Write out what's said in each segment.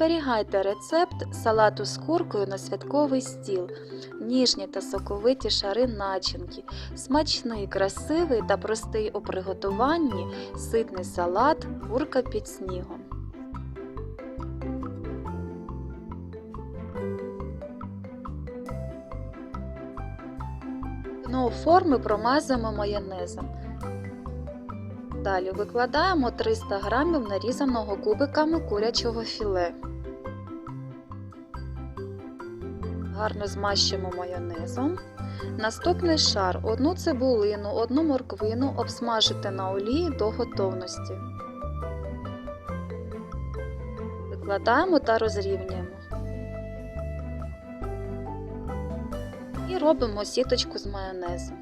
Зберігайте рецепт салату з куркою на святковий стіл, ніжні та соковиті шари начинки, смачний, красивий та простий у приготуванні ситний салат курка під снігом. Дно форми промазуємо майонезом. Далі викладаємо 300 г нарізаного кубиками курячого філе. Гарно змащуємо майонезом. Наступний шар одну цибулину, одну морквину обсмажити на олії до готовності. Викладаємо та розрівнюємо. І робимо сіточку з майонезу.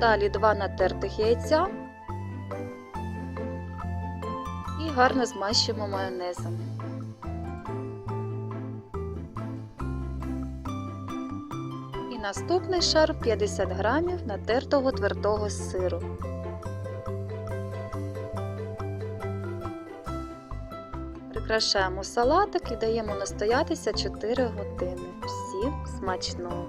Далі два натертих яйця і гарно змащуємо майонезом. І наступний шар 50 грамів натертого твердого сиру. Прикрашаємо салатик і даємо настоятися 4 години. Всім смачного!